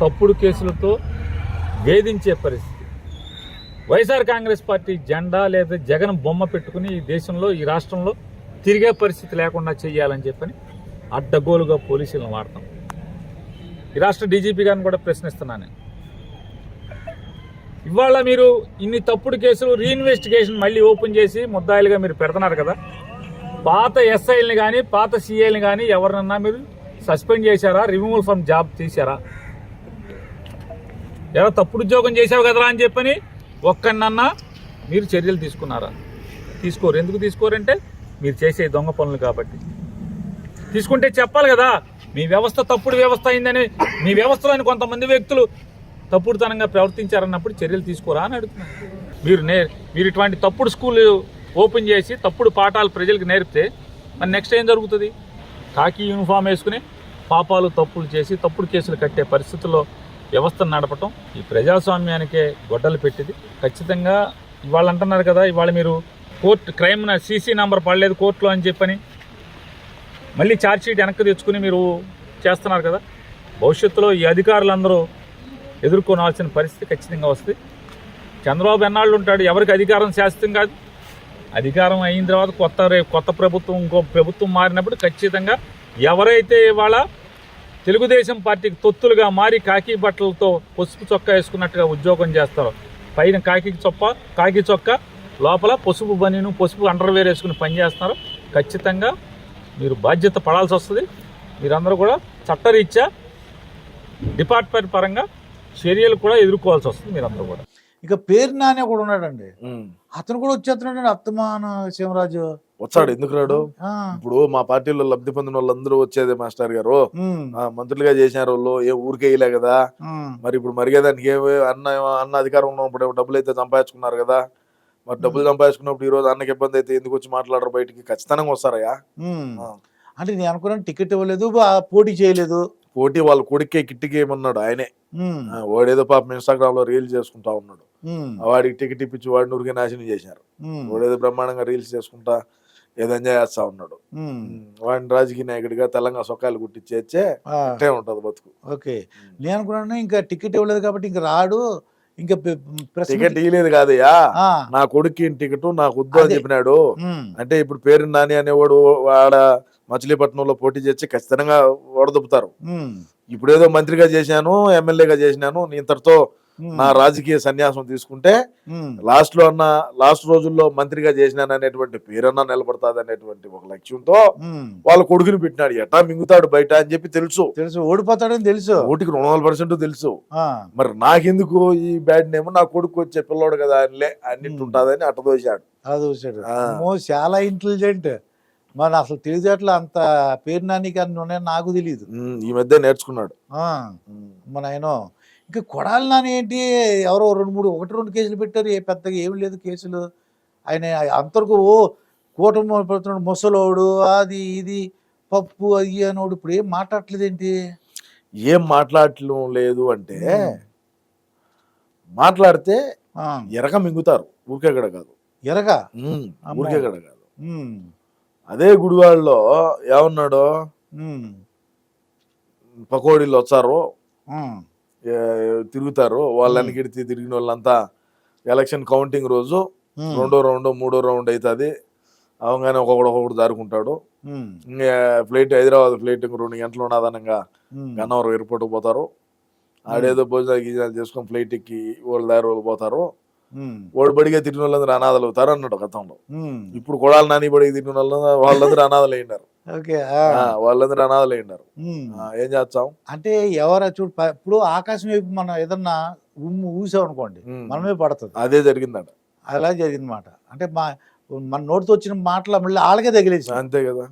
తప్పుడు కేసులతో వేధించే పరిస్థితి. వైఎస్ఆర్ కాంగ్రెస్ పార్టీ జెండా లేదా జగన్ బొమ్మ పెట్టుకుని ఈ దేశంలో ఈ రాష్ట్రంలో తిరిగే పరిస్థితి లేకుండా చేయాలని చెప్పని అడ్డగోలుగా పోలీసులను వాడతాం. ఈ రాష్ట్ర డీజీపీ గారిని కూడా ప్రశ్నిస్తున్నాను నేను. ఇవాళ మీరు ఇన్ని తప్పుడు కేసులు రీఇన్వెస్టిగేషన్ మళ్ళీ ఓపెన్ చేసి ముద్దాయిలుగా మీరు పెడుతున్నారు కదా. పాత ఎస్ఐల్ని కానీ పాత సీఐల్ని కానీ ఎవరినన్నా మీరు సస్పెండ్ చేశారా? రిమూవల్ ఫ్రమ్ జాబ్ తీశారా? ఎలా తప్పుడు ఉద్యోగం చేసావు కదరా అని చెప్పని ఒక్కనన్నా మీరు చర్యలు తీసుకున్నారా? తీసుకోరు. ఎందుకు తీసుకోరంటే మీరు చేసే దొంగ పనులు కాబట్టి. తీసుకుంటే చెప్పాలి కదా మీ వ్యవస్థ తప్పుడు వ్యవస్థ అయిందని మీ వ్యవస్థలోని కొంతమంది వ్యక్తులు తప్పుడుతనంగా ప్రవర్తించారన్నప్పుడు చర్యలు తీసుకోరా అని అడుగుతున్నాను. మీరు నే మీరు ఇటువంటి తప్పుడు స్కూల్ ఓపెన్ చేసి తప్పుడు పాఠాలు ప్రజలకు నేర్పితే మరి నెక్స్ట్ ఏం జరుగుతుంది? కాకి యూనిఫామ్ వేసుకుని పాపాలు తప్పులు చేసి తప్పుడు కేసులు కట్టే పరిస్థితుల్లో వ్యవస్థను నడపటం ఈ ప్రజాస్వామ్యానికే గొడ్డలు పెట్టింది. ఖచ్చితంగా ఇవాళ అంటున్నారు కదా ఇవాళ మీరు కోర్టు క్రైమ్ సీసీ నెంబర్ పడలేదు కోర్టులో అని చెప్పని మళ్ళీ ఛార్జ్షీట్ వెనక్కి తెచ్చుకుని మీరు చేస్తున్నారు కదా. భవిష్యత్తులో ఈ అధికారులందరూ ఎదుర్కొనాల్సిన పరిస్థితి ఖచ్చితంగా వస్తుంది. చంద్రబాబు ఎన్నాళ్ళు ఉంటాడు? ఎవరికి అధికారం శాశ్వతం కాదు. అధికారం అయిన తర్వాత కొత్త రే- కొత్త ప్రభుత్వం ఇంకో ప్రభుత్వం మారినప్పుడు ఖచ్చితంగా ఎవరైతే ఇవాళ తెలుగుదేశం పార్టీకి తొత్తులుగా మారి కాకి బట్టలతో పసుపు చొక్కా వేసుకున్నట్టుగా ఉద్యోగం చేస్తారో. పైన కాకి చొప్ప కాకి చొక్కా లోపల పసుపు బనీను పసుపు అండర్వేర్ వేసుకుని పనిచేస్తున్నారు ఖచ్చితంగా మీరు బాధ్యత పడాల్సి వస్తుంది. మీరందరూ కూడా చట్టరీత్యా డిపార్ట్మెంట్ పరంగా చర్యలు కూడా ఎదుర్కోవాల్సి వస్తుంది మీరందరూ కూడా. ఇక పేరు నాని కూడా ఉన్నాడండి. అతను కూడా వచ్చేస్తున్నాడు అత్తమాన శివరాజు. వచ్చాడు ఎందుకు రాడు? ఇప్పుడు మా పార్టీలో లబ్ధి పొందిన వాళ్ళందరూ వచ్చేదే మాస్టర్ గారు. మంత్రులుగా చేసినారు వాళ్ళు ఏ ఊరికే వేయలే కదా. మరి ఇప్పుడు మరిగేదానికి ఏ అన్న అన్న అధికారం ఉన్నప్పుడు డబ్బులు అయితే సంపాదించుకున్నారు కదా. మరి డబ్బులు సంపాదించుకున్నప్పుడు ఈ రోజు అన్నకి ఇబ్బంది అయితే ఎందుకు వచ్చి మాట్లాడరు బయటికి? ఖచ్చితంగా వస్తారయ్యా. అంటే నేను అనుకున్నాను టికెట్ ఇవ్వలేదు పోటీ చేయలేదు. పోటీ వాళ్ళ కొడుకే కిట్టికి ఏమన్నాడు ఆయనే. వాడేదో పాపం ఇన్స్టాగ్రామ్లో రీల్స్ చేసుకుంటా ఉన్నాడు. వాడికి టికెట్ ఇప్పించి వాడిని ఊరికే నాశనం చేశారు. వాడేదో బ్రహ్మాండంగా రీల్స్ చేసుకుంటా ఏదో ఎంజాయ్ చేస్తా ఉన్నాడు. వాడిని రాజకీయ నాయకుడిగా తెలంగాణ సొక్కాలు కుట్టించేచ్చే ఆ, అట్టే ఉంటది బతుకు. ఓకే. నేను అనుకున్నాను ఇంకా టికెట్ ఇవ్వలేదు కాబట్టి ఇంకా రాడు ఇంకా టికెట్ ఇయ్యలేదు కాదయ్యా. నా కొడుక్కి టికెట్ నాకు వద్దు అని. చెప్పినాడు. అంటే ఇప్పుడు పేరు నాని అనేవాడు ఆడ మచిలీపట్నంలో పోటీ చేసి ఖచ్చితంగా ఓడదొప్పుతారు ఉమ్, ఇప్పుడు ఏదో మంత్రిగా చేశాను ఎమ్మెల్యేగా చేసినాను ఇంతటితో నా రాజకీయ సన్యాసం తీసుకుంటే లాస్ట్లో అన్న లాస్ట్ రోజుల్లో మంత్రిగా చేసినాను అనేటువంటి పేరన్నా నిలబడతాది అనేటువంటి ఒక లక్ష్యంతో. వాళ్ళ కొడుకుని పెట్టినాడు. ఎట్టా మింగుతాడు బయట అని చెప్పి తెలుసు. తెలుసు. ఓడిపోతాడని తెలుసు. ఓటికి రెండు వందల పర్సెంట్ తెలుసు. మరి నాకెందుకు ఈ బ్యాడ్ నేమ్ నా కొడుకు వచ్చే పిల్లోడు కదా అనిలే అన్నిటి ఉంటుందని అట్టదోశాడు అలా చూసాడు ఆ. అమ్మో చాలా ఇంటెలిజెంట్ మన అసలు తెలిసేట్ల అంత పేరు నానికి అన్ని ఉన్నాయని నాకు తెలియదు ఈ మధ్య నేర్చుకున్నాడు. మన ఆయన ఇంకా కొడాలి నాని ఏంటి? ఎవరో రెండు మూడు ఒకటి రెండు కేసులు పెట్టారు. ఏ పెద్దగా ఏమి లేదు కేసులు. ఆయన అంతవరకు ఓ కూటమి పెడుతున్నాడు ముసలోడు అది ఇది పప్పు అది అనోడు ఇప్పుడు ఏం మాట్లాడట్లేదు ఏంటి? ఏం మాట్లాడటం లేదు అంటే మాట్లాడితే ఎరక మింగుతారు. ఊరికెక్కడ కాదు. ఎరగా? అమ్మో. ఊరికెక్కడ కాదు. అదే గుడివాడలో ఏమన్నాడు? పకోడీలు వచ్చారు. తిరుగుతారు. వాళ్ళని గిడితే తిరిగిన వాళ్ళంతా ఎలక్షన్ కౌంటింగ్ రోజు రెండో రౌండ్ మూడో రౌండ్ అవుతుంది అవగానే ఒక్కొక్కడు ఒక్కొక్కడు ఇంకా ఫ్లైట్ హైదరాబాద్ ఫ్లైట్ ఇంక రెండు గంటలు ఉన్నదనంగా గన్నవరం ఎయిర్పోర్ట్ పోతారు. ఆడేదో భోజనాలు గీజనాలు చేసుకొని ఫ్లైట్ ఎక్కి వాళ్ళ దారి వాళ్ళు పోతారు. ఉమ్, వాడు బడిగా తిరిగిన వాళ్ళందరూ అనాథలు అవుతారు అన్నాడు గతంలో. ఇప్పుడు కొడాలి నాని బడికి తిరిగిన వాళ్ళందరూ వాళ్ళందరూ అనాథలు అయినారు. వాళ్ళందరూ అనాథలు. ఆ, ఏం చేస్తాం? అంటే ఎవరా చూడు ఇప్పుడు ఆకాశం వైపు మనం ఏదన్నా ఉమ్ము ఊసాం అనుకోండి. మనమే పడుతుంది. అదే జరిగిందట. అలా జరిగింది మాట అంటే మా మన నోటితో వచ్చిన మాటలు మళ్ళీ వాళ్ళకే తగిలేసి అంతే కదా.